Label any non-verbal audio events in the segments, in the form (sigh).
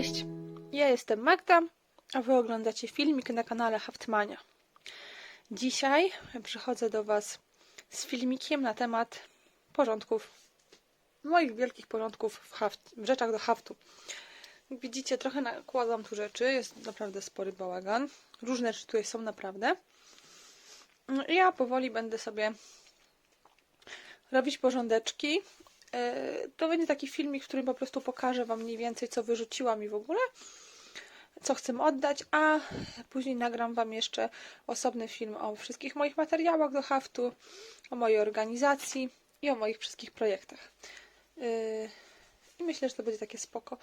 Cześć, ja jestem Magda, a Wy oglądacie filmik na kanale Haftmania. Dzisiaj przychodzę do Was z filmikiem na temat porządków, moich wielkich porządków w, haft, w rzeczach do haftu. Jak widzicie, trochę nakładam tu rzeczy, jest naprawdę spory bałagan. Różne rzeczy tutaj są naprawdę. Ja powoli będę sobie robić porządeczki. Yy, To będzie taki filmik, w którym po prostu pokażę Wam mniej więcej, co wyrzuciłam i w ogóle, co chcę oddać, a później nagram Wam jeszcze osobny film o wszystkich moich materiałach do haftu, o mojej organizacji i o moich wszystkich projektach. Yy, I myślę, że to będzie takie spoko.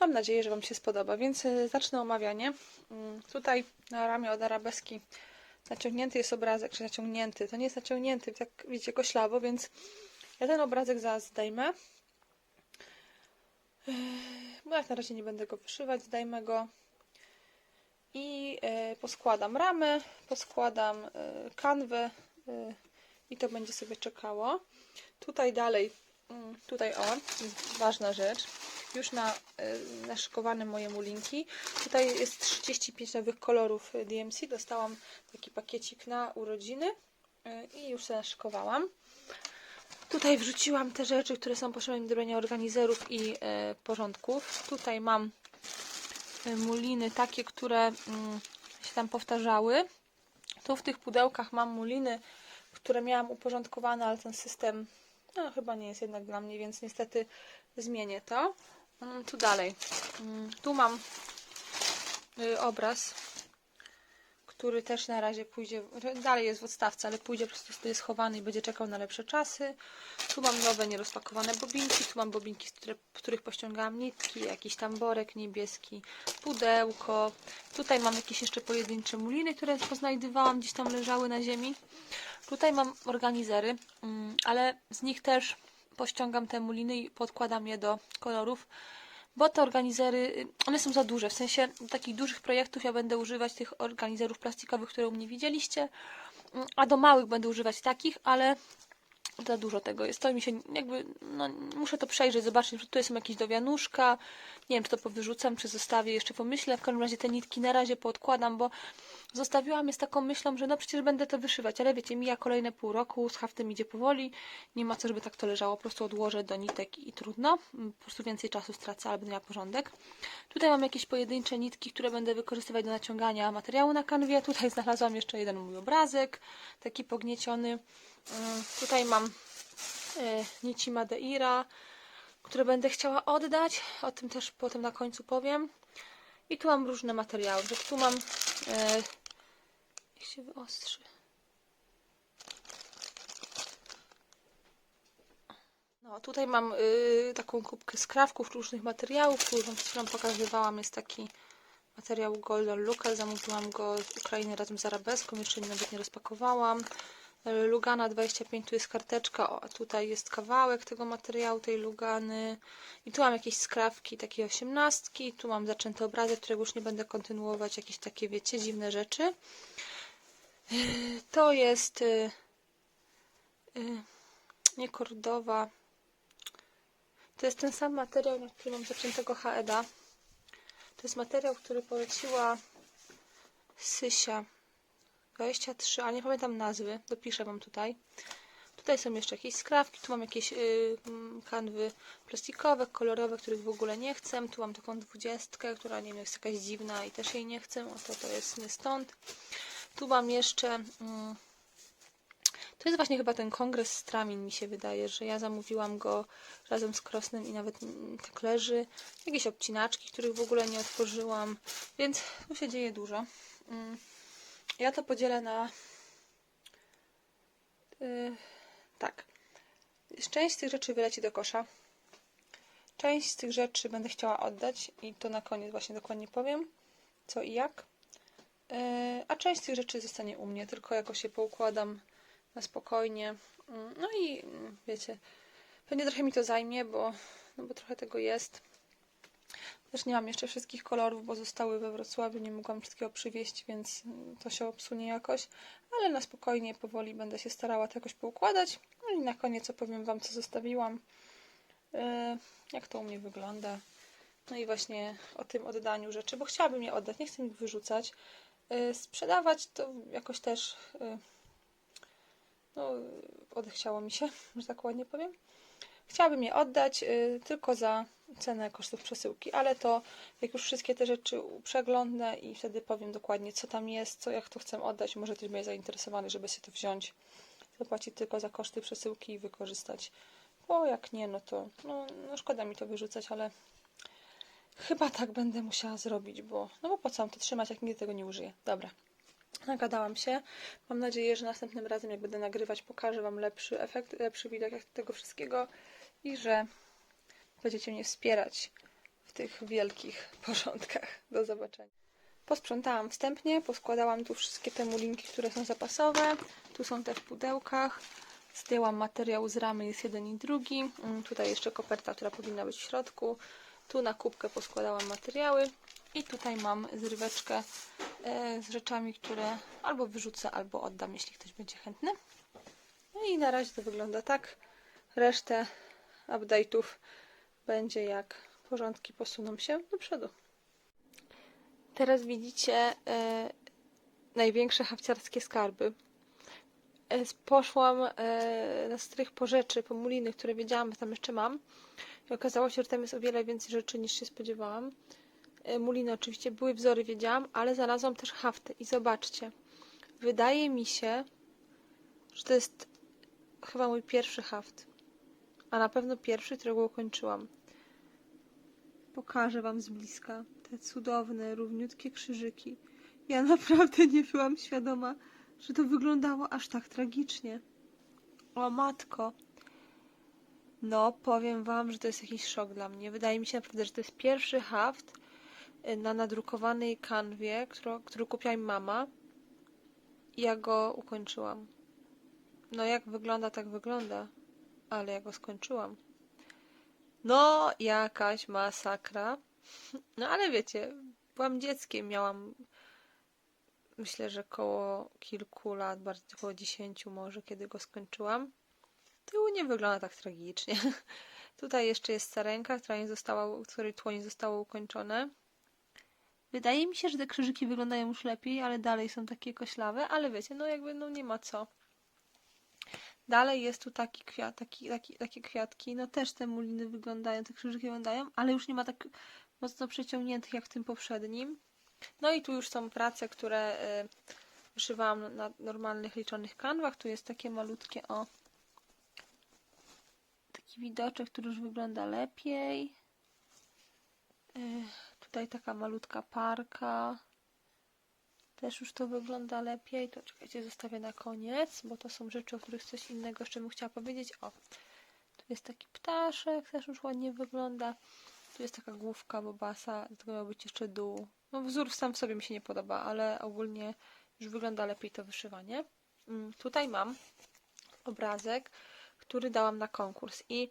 Mam nadzieję, że Wam się spodoba, więc yy, zacznę omawianie. Yy, Tutaj na ramię od arabeski naciągnięty jest obrazek, czy naciągnięty. To nie jest naciągnięty, tak widzicie, koślawo, więc ja ten obrazek zaraz zdejmę. Bo jak na razie nie będę go wyszywać, zdejmę go. I yy, poskładam ramy, poskładam yy, kanwę yy, i to będzie sobie czekało. Tutaj dalej, yy, tutaj o, ważna rzecz. Już na naszykowane moje mulinki. Tutaj jest 35 nowych kolorów DMC. Dostałam taki pakiecik na urodziny i już sobie naszykowałam. Tutaj wrzuciłam te rzeczy, które są potrzebne do robienia organizerów i e, porządków. Tutaj mam e, muliny takie, które mm, się tam powtarzały. Tu w tych pudełkach mam muliny, które miałam uporządkowane, ale ten system no, chyba nie jest jednak dla mnie, więc niestety zmienię to. Mm, Tu dalej. Mm, Tu mam y, obraz który też na razie pójdzie, dalej jest w odstawce, ale pójdzie po prostu sobie schowany i będzie czekał na lepsze czasy. Tu mam nowe nierozpakowane bobinki, tu mam bobinki, z które, których pościągałam nitki, jakiś tamborek niebieski, pudełko. Tutaj mam jakieś jeszcze pojedyncze muliny, które poznajdywałam, gdzieś tam leżały na ziemi. Tutaj mam organizery, mm, ale z nich też pościągam te muliny i podkładam je do kolorów bo te organizery, y, one są za duże. W sensie takich dużych projektów ja będę używać tych organizerów plastikowych, które u mnie widzieliście, mm, a do małych będę używać takich, ale za dużo tego jest. To mi się jakby, no muszę to przejrzeć, zobaczyć, że tutaj są jakieś do wianuszka. Nie wiem, czy to powyrzucam, czy zostawię, jeszcze pomyślę. W każdym razie te nitki na razie poodkładam, bo zostawiłam je z taką myślą, że no przecież będę to wyszywać, ale wiecie, mija kolejne pół roku, z haftem idzie powoli, nie ma co, żeby tak to leżało, po prostu odłożę do nitek i trudno, po prostu więcej czasu stracę, ale będę miała porządek. Tutaj mam jakieś pojedyncze nitki, które będę wykorzystywać do naciągania materiału na kanwie. Tutaj (laughs) znalazłam jeszcze jeden mój obrazek, taki pognieciony. Ym, Tutaj mam y, nici Madeira, które będę chciała oddać. O tym też potem na końcu powiem. I tu mam różne materiały. że Tu mam. E, jak się wyostrzy. No, tutaj mam y, taką kubkę skrawków różnych materiałów, którą przed chwilą pokazywałam. Jest taki materiał Golden Local. Zamówiłam go z Ukrainy razem z arabeską. Jeszcze nawet nie rozpakowałam. E, Lugana 25, tu jest karteczka, o, tutaj jest kawałek tego materiału, tej Lugany. I tu mam jakieś skrawki, takie osiemnastki, tu mam zaczęty obrazek, którego już nie będę kontynuować, jakieś takie, wiecie, dziwne rzeczy. E, To jest y, y, nie kordowa. To jest ten sam materiał, na którym mam zaczętego HEDA. To jest materiał, który poleciła Sysia. 23, ale nie pamiętam nazwy, dopiszę Wam tutaj. Tutaj są jeszcze jakieś skrawki, tu mam jakieś yy, kanwy plastikowe, kolorowe, których w ogóle nie chcę. Tu mam taką dwudziestkę, która nie wiem, jest jakaś dziwna i też jej nie chcę. Oto to jest nie stąd. Tu mam jeszcze... Mm, to jest właśnie chyba ten kongres Stramin, mi się wydaje, że ja zamówiłam go razem z Krosnym i nawet mm, tak leży. Jakieś obcinaczki, których w ogóle nie otworzyłam, więc tu się dzieje dużo. Mm. Ja to podzielę na. Yy, tak. Część z tych rzeczy wyleci do kosza. Część z tych rzeczy będę chciała oddać i to na koniec właśnie dokładnie powiem, co i jak. Yy, a część z tych rzeczy zostanie u mnie, tylko jakoś się poukładam na spokojnie. Yy, no i yy, wiecie, pewnie trochę mi to zajmie, bo, no bo trochę tego jest. Też nie mam jeszcze wszystkich kolorów, bo zostały we Wrocławiu, nie mogłam wszystkiego przywieźć, więc to się obsunie jakoś, ale na spokojnie, powoli będę się starała to jakoś poukładać. No i na koniec opowiem Wam, co zostawiłam, yy, jak to u mnie wygląda. No i właśnie o tym oddaniu rzeczy, bo chciałabym je oddać, nie chcę ich wyrzucać. Y, Sprzedawać to jakoś też y, no, odechciało mi się, (laughs) że tak ładnie powiem. Chciałabym je oddać tylko za cenę kosztów przesyłki, ale to jak już wszystkie te rzeczy przeglądnę i wtedy powiem dokładnie, co tam jest, co jak to chcę oddać, może ktoś będzie zainteresowany, żeby się to wziąć, zapłacić tylko za koszty przesyłki i wykorzystać. Bo jak nie, no to no, no szkoda mi to wyrzucać, ale chyba tak będę musiała zrobić, bo no bo po co mam to trzymać, jak nigdy tego nie użyję. Dobra. Nagadałam się. Mam nadzieję, że następnym razem, jak będę nagrywać, pokażę Wam lepszy efekt, lepszy widok tego wszystkiego i że będziecie mnie wspierać w tych wielkich (laughs) porządkach. Do zobaczenia. Posprzątałam wstępnie, poskładałam tu wszystkie te mulinki, które są zapasowe. Tu są te w pudełkach. Zdjęłam materiał z ramy, jest jeden i drugi. Mm, Tutaj jeszcze koperta, która powinna być w środku. Tu na kubkę poskładałam materiały. I tutaj mam zryweczkę e, z rzeczami, które albo wyrzucę, albo oddam, jeśli ktoś będzie chętny. No i na razie to wygląda tak. Resztę update'ów będzie jak porządki posuną się do przodu. Teraz widzicie e, największe hafciarskie skarby. E, poszłam e, na strych po rzeczy, po muliny, które wiedziałam, że tam jeszcze mam. I okazało się, że tam jest o wiele więcej rzeczy niż się spodziewałam. E, muliny oczywiście były wzory, wiedziałam, ale znalazłam też hafty. I zobaczcie, wydaje mi się, że to jest chyba mój pierwszy haft. A na pewno pierwszy, którego ukończyłam. Pokażę Wam z bliska te cudowne, równiutkie krzyżyki. Ja naprawdę nie byłam świadoma, że to wyglądało aż tak tragicznie. O matko. No, powiem Wam, że to jest jakiś szok dla mnie. Wydaje mi się naprawdę, że to jest pierwszy haft y, na nadrukowanej kanwie, którą, który kupiła mi mama. I ja go ukończyłam. No, jak wygląda, tak wygląda. Ale ja go skończyłam. No, jakaś masakra. No, ale wiecie, byłam dzieckiem, miałam myślę, że koło kilku lat, bardziej około dziesięciu może, kiedy go skończyłam. Tył nie wygląda tak tragicznie. (laughs) Tutaj jeszcze jest sarenka, która nie została, której tło nie zostało ukończone. Wydaje mi się, że te krzyżyki wyglądają już lepiej, ale dalej są takie koślawe, ale wiecie, no jakby no nie ma co. Dalej jest tu taki kwiat, taki, taki, takie kwiatki, no też te muliny wyglądają, te krzyżyki wyglądają, ale już nie ma tak mocno przeciągniętych jak w tym poprzednim. No i tu już są prace, które y, wyszywałam na normalnych liczonych kanwach. Tu jest takie malutkie, o, taki widoczek, który już wygląda lepiej. Y, tutaj taka malutka parka. Też już to wygląda lepiej. To czekajcie, zostawię na koniec, bo to są rzeczy, o których coś innego jeszcze bym chciała powiedzieć. O, tu jest taki ptaszek, też już ładnie wygląda. Tu jest taka główka bobasa, do tego miał być jeszcze dół. No wzór sam w sobie mi się nie podoba, ale ogólnie już wygląda lepiej to wyszywanie. Mm, Tutaj mam obrazek, który dałam na konkurs i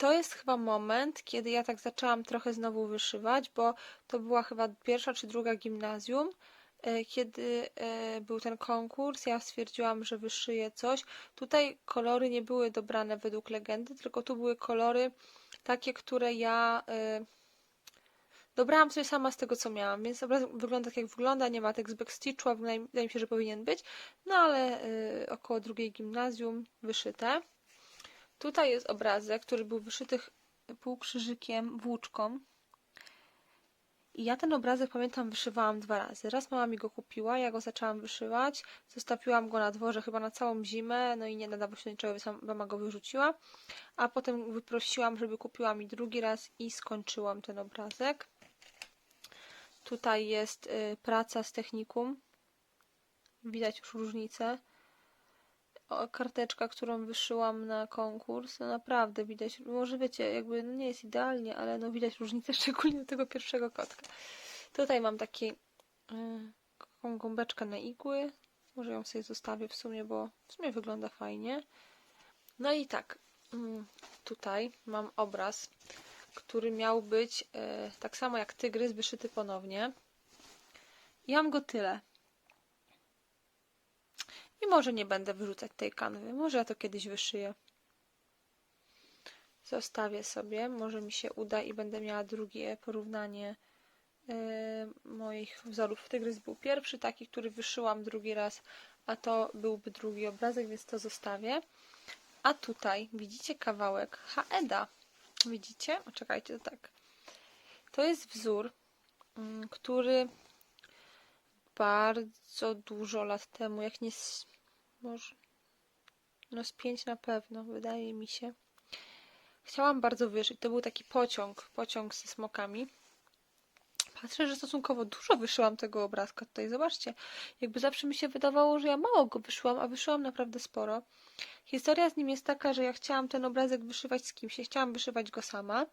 to jest chyba moment, kiedy ja tak zaczęłam trochę znowu wyszywać, bo to była chyba pierwsza czy druga gimnazjum, e, kiedy e, był ten konkurs, ja stwierdziłam, że wyszyję coś. Tutaj kolory nie były dobrane według legendy, tylko tu były kolory takie, które ja y, dobrałam sobie sama z tego, co miałam, więc obraz wygląda tak, jak wygląda, nie ma z backstitchu, a wydaje mi się, że powinien być, no ale około drugiej gimnazjum wyszyte. Tutaj jest obrazek, który był wyszyty półkrzyżykiem, włóczką. I ja ten obrazek pamiętam wyszywałam dwa razy. Raz mama mi go kupiła, ja go zaczęłam wyszywać, zostawiłam go na dworze chyba na całą zimę, no i nie nadawał się niczego, więc mama go wyrzuciła. A potem wyprosiłam, żeby kupiła mi drugi raz i skończyłam ten obrazek. Tutaj jest y, praca z technikum. Widać już różnicę. Karteczka, którą wyszyłam na konkurs, no naprawdę widać, może wiecie, jakby no nie jest idealnie, ale no widać różnicę, (laughs) szczególnie do tego pierwszego kotka. Tutaj mam taki, y, taką gąbeczkę na igły, może ją sobie zostawię w sumie, bo w sumie wygląda fajnie. No i tak, mm, tutaj mam obraz, który miał być y, tak samo jak tygrys, wyszyty ponownie. I mam go tyle. I może nie będę wyrzucać tej kanwy. Może ja to kiedyś wyszyję. zostawię sobie. Może mi się uda i będę miała drugie porównanie yy, moich wzorów. Tygrys był pierwszy taki, który wyszyłam drugi raz, a to byłby drugi obrazek, więc to zostawię. A tutaj widzicie kawałek Haeda. Widzicie? O, czekajcie, to tak. To jest wzór, mm, który bardzo dużo lat temu, jak nie z, może no z pięć na pewno, wydaje mi się. Chciałam bardzo wyszyć. To był taki pociąg, pociąg ze smokami. Patrzę, że stosunkowo dużo wyszyłam tego obrazka tutaj. Zobaczcie, jakby zawsze mi się wydawało, że ja mało go wyszyłam, a wyszyłam naprawdę sporo. Historia z nim jest taka, że ja chciałam ten obrazek wyszywać z kimś. Ja chciałam wyszywać go sama,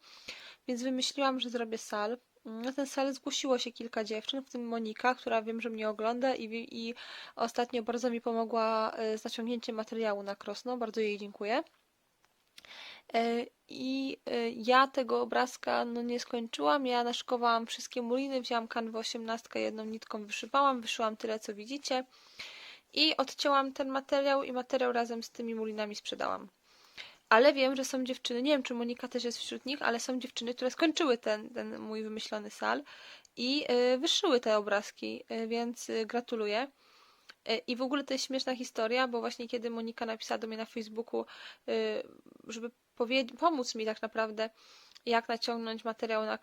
więc wymyśliłam, że zrobię sal. Na ten sal zgłosiło się kilka dziewczyn, w tym Monika, która wiem, że mnie ogląda i, i ostatnio bardzo mi pomogła e, z naciągnięciem materiału na Krosno. Bardzo jej dziękuję. E, I e, ja tego obrazka no, nie skończyłam. Ja naszykowałam wszystkie muliny, wzięłam kanwę 18, jedną nitką wyszywałam, wyszyłam tyle, co widzicie. I odcięłam ten materiał i materiał razem z tymi mulinami sprzedałam. Ale wiem, że są dziewczyny, nie wiem czy Monika też jest wśród nich, ale są dziewczyny, które skończyły ten, ten mój wymyślony sal i y, wyszyły te obrazki, y, więc y, gratuluję. I w ogóle to jest śmieszna historia, bo właśnie kiedy Monika napisała do mnie na Facebooku, żeby pomóc mi tak naprawdę, jak naciągnąć materiał na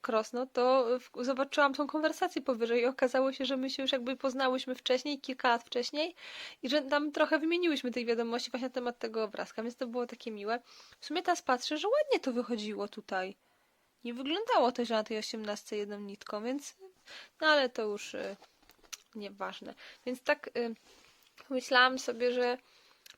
Krosno, to zobaczyłam tą konwersację powyżej i okazało się, że my się już jakby poznałyśmy wcześniej, kilka lat wcześniej i że tam trochę wymieniłyśmy tych wiadomości właśnie na temat tego obrazka, więc to było takie miłe. W sumie teraz patrzę, że ładnie to wychodziło tutaj. Nie wyglądało to, że na tej osiemnastce jedną nitką, więc no ale to już y, nieważne. Więc tak y, myślałam sobie, że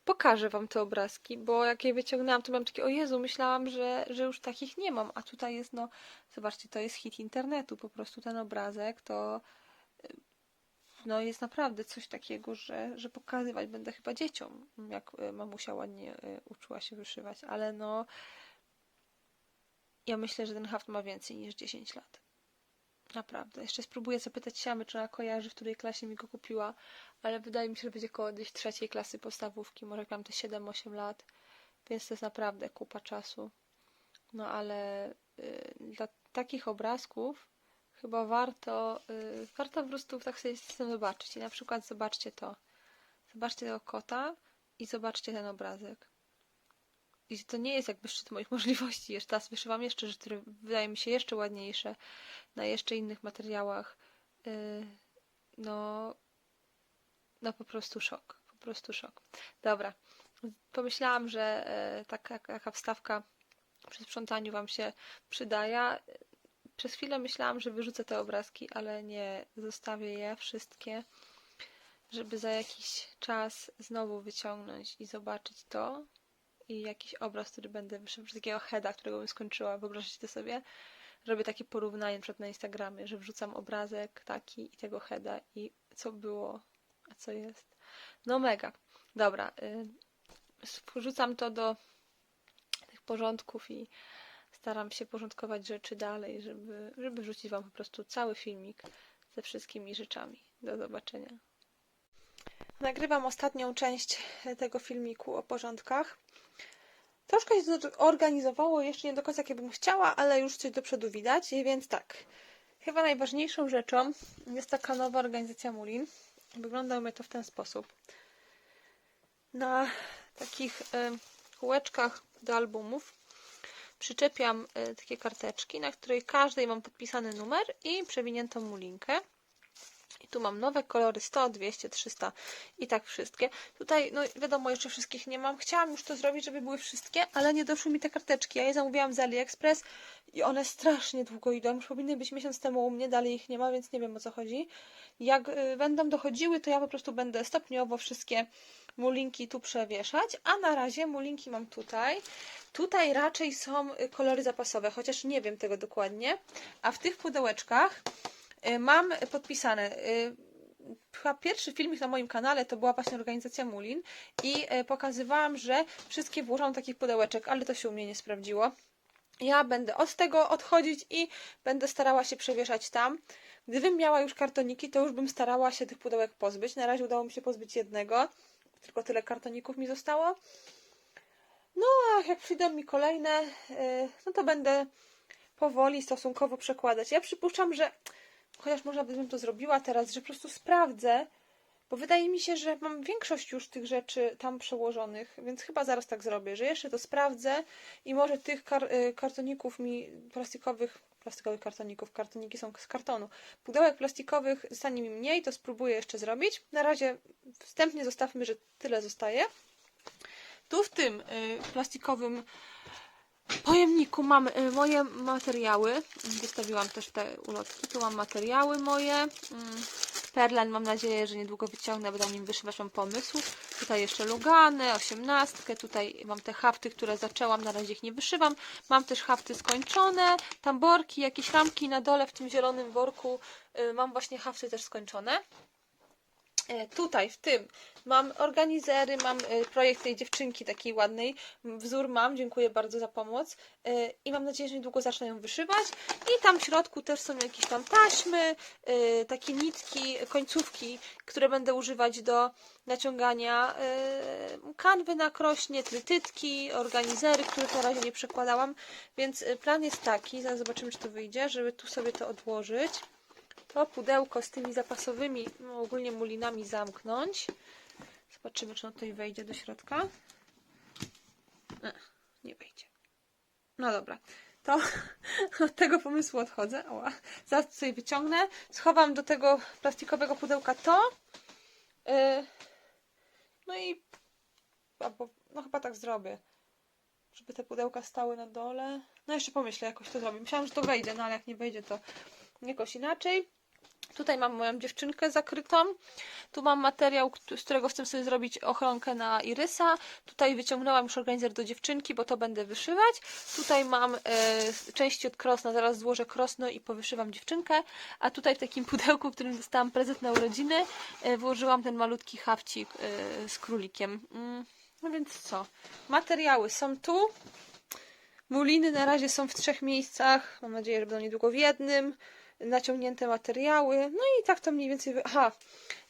pokażę wam te obrazki, bo jak je wyciągnęłam, to mam takie, o Jezu, myślałam, że, że już takich nie mam, a tutaj jest, no, zobaczcie, to jest hit internetu, po prostu ten obrazek, to no jest naprawdę coś takiego, że, że pokazywać będę chyba dzieciom, jak y, mamusia ładnie y, uczyła się wyszywać, ale no ja myślę, że ten haft ma więcej niż 10 lat. Naprawdę. Jeszcze spróbuję zapytać siamy, czy ona kojarzy, w której klasie mi go kupiła, ale wydaje mi się, że będzie koło gdzieś trzeciej klasy podstawówki, może mam te 7-8 lat, więc to jest naprawdę kupa czasu. No ale y, dla takich obrazków chyba warto, y, warto po prostu tak sobie z tym zobaczyć. I na przykład zobaczcie to. Zobaczcie tego kota i zobaczcie ten obrazek. To nie jest jakby szczyt moich (laughs) możliwości. Jeszcze teraz wyszywam jeszcze rzeczy, które wydaje mi się jeszcze ładniejsze na jeszcze innych materiałach. Y, no, no po prostu szok. Po prostu szok. Dobra. Pomyślałam, że e, taka, taka wstawka przy sprzątaniu Wam się przydaje. Przez chwilę myślałam, że wyrzucę te obrazki, ale nie, zostawię je wszystkie, żeby za jakiś czas znowu wyciągnąć i zobaczyć to i jakiś obraz, który będę z takiego heada, którego bym skończyła. Wyobraźcie sobie. Robię takie porównanie przed na Instagramie, że wrzucam obrazek taki i tego heada i co było, a co jest. No mega. Dobra. Y, wrzucam to do tych porządków i staram się porządkować rzeczy dalej, żeby, żeby wrzucić Wam po prostu cały filmik ze wszystkimi rzeczami. Do zobaczenia. Nagrywam ostatnią część tego filmiku o porządkach. Troszkę się to organizowało, jeszcze nie do końca jak bym chciała, ale już coś do przodu widać, więc tak. Chyba najważniejszą rzeczą jest taka nowa organizacja Mulin. Wygląda to w ten sposób. Na takich y, kółeczkach do albumów przyczepiam y, takie karteczki, na której każdej mam podpisany numer i przewiniętą mulinkę. I tu mam nowe kolory 100, 200, 300 i tak wszystkie. Tutaj, no wiadomo, jeszcze wszystkich nie mam. Chciałam już to zrobić, żeby były wszystkie, ale nie doszły mi te karteczki. Ja je zamówiłam z AliExpress i one strasznie długo idą. Już powinny być miesiąc temu u mnie, dalej ich nie ma, więc nie wiem o co chodzi. Jak y, będą dochodziły, to ja po prostu będę stopniowo wszystkie mulinki tu przewieszać, a na razie mulinki mam tutaj. Tutaj raczej są y, kolory zapasowe, chociaż nie wiem tego dokładnie. A w tych pudełeczkach mam podpisane. Y, chyba pierwszy filmik na moim kanale to była właśnie organizacja Mulin i y, pokazywałam, że wszystkie włożą takich pudełeczek, ale to się u mnie nie sprawdziło. Ja będę od tego odchodzić i będę starała się przewieszać tam. Gdybym miała już kartoniki, to już bym starała się tych pudełek pozbyć. Na razie udało mi się pozbyć jednego, tylko tyle kartoników mi zostało. No a jak przyjdą mi kolejne, y, no to będę powoli stosunkowo przekładać. Ja przypuszczam, że chociaż by bym to zrobiła teraz, że po prostu sprawdzę, bo wydaje mi się, że mam większość już tych rzeczy tam przełożonych, więc chyba zaraz tak zrobię, że jeszcze to sprawdzę i może tych kar y, kartoników mi plastikowych, plastikowych kartoników, kartoniki są z kartonu, pudełek plastikowych zostanie mi mniej, to spróbuję jeszcze zrobić. Na razie wstępnie zostawmy, że tyle zostaje. Tu w tym y, plastikowym pojemniku mam y, moje materiały. Wystawiłam też te ulotki. Tu mam materiały moje. Mm, Perlen mam nadzieję, że niedługo wyciągnę, będę nim wyszywać mam pomysł. Tutaj jeszcze luganę, osiemnastkę. Tutaj mam te hafty, które zaczęłam, na razie ich nie wyszywam. Mam też hafty skończone, tamborki, jakieś ramki na dole w tym zielonym worku. y, Mam właśnie hafty też skończone. E, Tutaj, w tym, mam organizery, mam e, projekt tej dziewczynki takiej ładnej. Wzór mam, dziękuję bardzo za pomoc. E, I mam nadzieję, że niedługo zacznę ją wyszywać. I tam w środku też są jakieś tam taśmy, takie nitki, końcówki, które będę używać do naciągania kanwy na krośnie, trytytki, organizery, których na razie nie przekładałam. Więc plan jest taki, zaraz zobaczymy, czy to wyjdzie, żeby tu sobie to odłożyć to pudełko z tymi zapasowymi, no ogólnie mulinami zamknąć. Zobaczymy, czy on tutaj wejdzie do środka. E, nie wejdzie. No dobra, to (laughs) od tego pomysłu odchodzę. Oła. Zaraz to wyciągnę. Schowam do tego plastikowego pudełka to. Yy, no i albo, no chyba tak zrobię. Żeby te pudełka stały na dole. No jeszcze pomyślę, jakoś to zrobię. Myślałam, że to wejdzie, no ale jak nie wejdzie, to jakoś inaczej. Tutaj mam moją dziewczynkę zakrytą. Tu mam materiał, z którego chcę sobie zrobić ochronkę na irysa. Tutaj wyciągnęłam już organizer do dziewczynki, bo to będę wyszywać. Tutaj mam e, części od krosna, zaraz złożę krosno i powyszywam dziewczynkę. A tutaj w takim (laughs) pudełku, w którym dostałam prezent na urodziny, e, włożyłam ten malutki hawcik e, z królikiem. Mm, no więc co? Materiały są tu. Muliny na razie są w trzech miejscach. Mam nadzieję, że będą niedługo w jednym. Naciągnięte materiały. No i tak to mniej więcej. wy- Aha,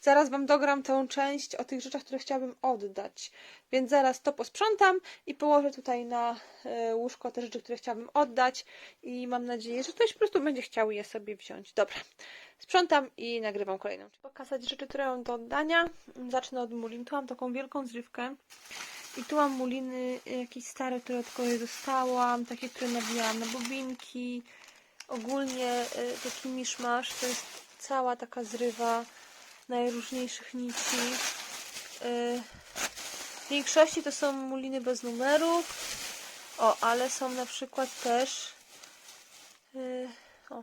zaraz Wam dogram tą część o tych rzeczach, które chciałabym oddać. Więc zaraz to posprzątam i położę tutaj na e, łóżko te rzeczy, które chciałabym oddać. I mam nadzieję, że ktoś po prostu będzie chciał je sobie wziąć. Dobra, sprzątam i nagrywam kolejną. Pokazać rzeczy, które mam do oddania. Zacznę od mulin. Tu mam taką wielką zrywkę. I tu mam muliny jakieś stare, które od kogoś dostałam, takie, które nawijałam na bobinki. Ogólnie y, taki miszmasz, to jest cała taka zrywa najróżniejszych nici. Y, W większości to są muliny bez numerów. O, ale są na przykład też y, o,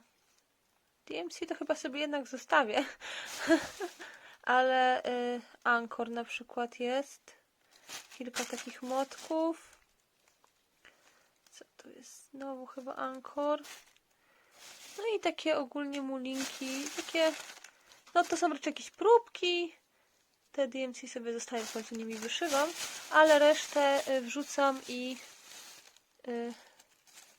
DMC to chyba sobie jednak zostawię. (laughs) ale Anchor na przykład jest kilka takich motków. Co to jest? Znowu chyba Ankor. No i takie ogólnie mulinki, takie, no to są raczej jakieś próbki. Te DMC sobie zostawiam, w końcu nimi wyszywam, ale resztę y, wrzucam i y,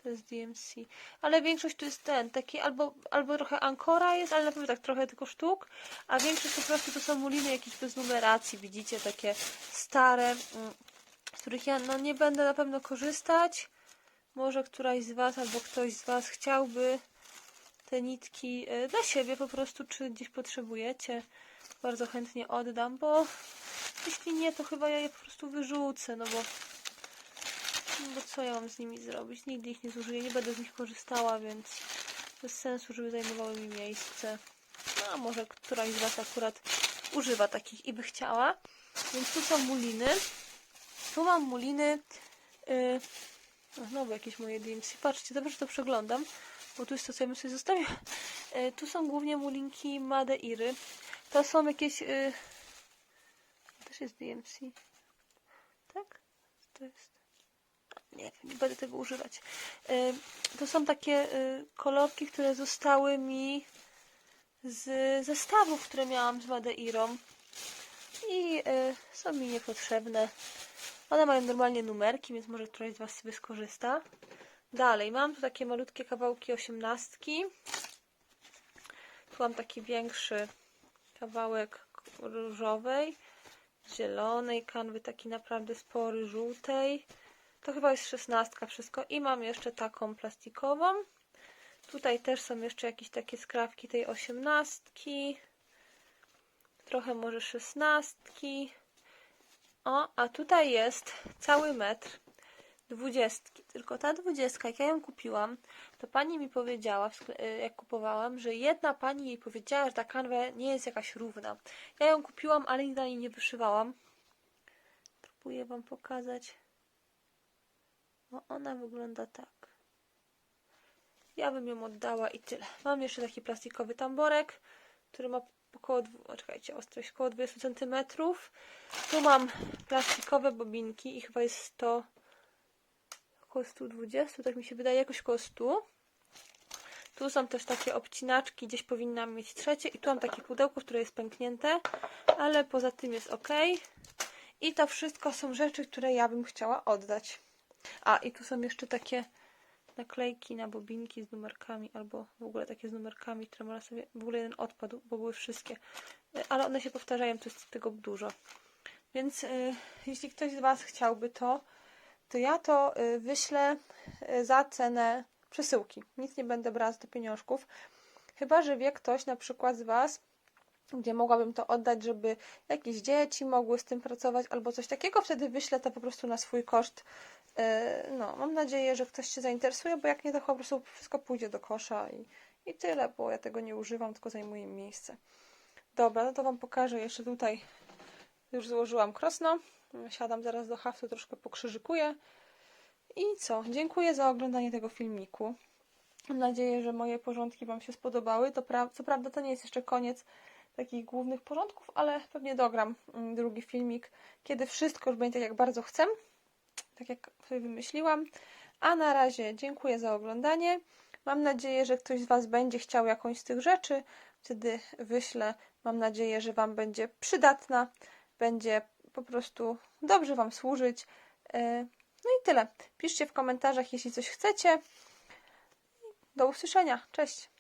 to jest DMC. Ale większość to jest ten, taki albo, albo trochę Ankora jest, ale na pewno tak trochę tylko sztuk, a większość po prostu to są muliny jakieś bez numeracji, widzicie, takie stare, mm, z których ja no, nie będę na pewno korzystać. Może któraś z Was albo ktoś z Was chciałby te nitki y, dla siebie po prostu, czy gdzieś potrzebujecie. Bardzo chętnie oddam, bo jeśli nie, to chyba ja je po prostu wyrzucę, no bo, no bo co ja mam z nimi zrobić? Nigdy ich nie zużyję, nie będę z nich korzystała, więc bez sensu, żeby zajmowały mi miejsce. No, a może któraś z Was akurat używa takich i by chciała. Więc tu są muliny. Tu mam muliny. Yy, znowu jakieś moje DMC. Patrzcie, dobrze, to przeglądam, bo tu jest to, co ja bym sobie zostawiła. Yy, tu są głównie mulinki Madeiry. To są jakieś... Yy, to też jest DMC. Tak? To jest... Nie nie będę tego używać. Yy, to są takie yy, kolorki, które zostały mi z zestawów, które miałam z Madeirą i y, są mi niepotrzebne. One mają normalnie numerki, więc może któraś z Was sobie skorzysta. Dalej, mam tu takie malutkie kawałki osiemnastki. Tu mam taki większy kawałek różowej, zielonej kanwy, taki naprawdę spory, żółtej. To chyba jest szesnastka wszystko. I mam jeszcze taką plastikową. Tutaj też są jeszcze jakieś takie skrawki tej osiemnastki. Trochę może szesnastki. O, a tutaj jest cały metr dwudziestki. Tylko ta dwudziestka, jak ja ją kupiłam, to pani mi powiedziała, y, jak kupowałam, że jedna pani jej powiedziała, że ta kanwa nie jest jakaś równa. Ja ją kupiłam, ale nigdy na niej nie wyszywałam. Próbuję wam pokazać. No ona wygląda tak. Ja bym ją oddała i tyle. Mam jeszcze taki plastikowy tamborek, który ma około, czekajcie, ostrość około 20 cm. Tu mam plastikowe bobinki i chyba jest 100, około 120, tak mi się wydaje, jakoś około 100. Tu są też takie obcinaczki, gdzieś powinnam mieć trzecie i tu mam takie pudełko, które jest pęknięte, ale poza tym jest ok. I to wszystko są rzeczy, które ja bym chciała oddać. A, i tu są jeszcze takie naklejki na bobinki z numerkami, albo w ogóle takie z numerkami, które można sobie, w ogóle jeden odpadł, bo były wszystkie, ale one się powtarzają, to jest tego dużo. Więc y, jeśli ktoś z Was chciałby to, to ja to y, wyślę y, za cenę przesyłki. Nic nie będę brała do pieniążków. Chyba, że wie ktoś na przykład z Was, gdzie mogłabym to oddać, żeby jakieś dzieci mogły z tym pracować albo coś takiego, wtedy wyślę to po prostu na swój koszt. Yy, No, mam nadzieję, że ktoś się zainteresuje, bo jak nie, to po prostu wszystko pójdzie do kosza i, i tyle, bo ja tego nie używam, tylko zajmuję mi miejsce. Dobra, no to Wam pokażę jeszcze tutaj. Już złożyłam krosno. Siadam zaraz do haftu, troszkę pokrzyżykuję. I co? Dziękuję za oglądanie tego filmiku. Mam nadzieję, że moje porządki Wam się spodobały. To pra- co prawda to nie jest jeszcze koniec takich głównych porządków, ale pewnie dogram mm, drugi filmik, kiedy wszystko już będzie tak jak bardzo chcę, tak jak sobie wymyśliłam. A na razie dziękuję za oglądanie. Mam nadzieję, że ktoś z Was będzie chciał jakąś z tych rzeczy. Wtedy wyślę. Mam nadzieję, że Wam będzie przydatna, będzie po prostu dobrze Wam służyć. E, No i tyle. Piszcie w komentarzach, jeśli coś chcecie. Do usłyszenia. Cześć.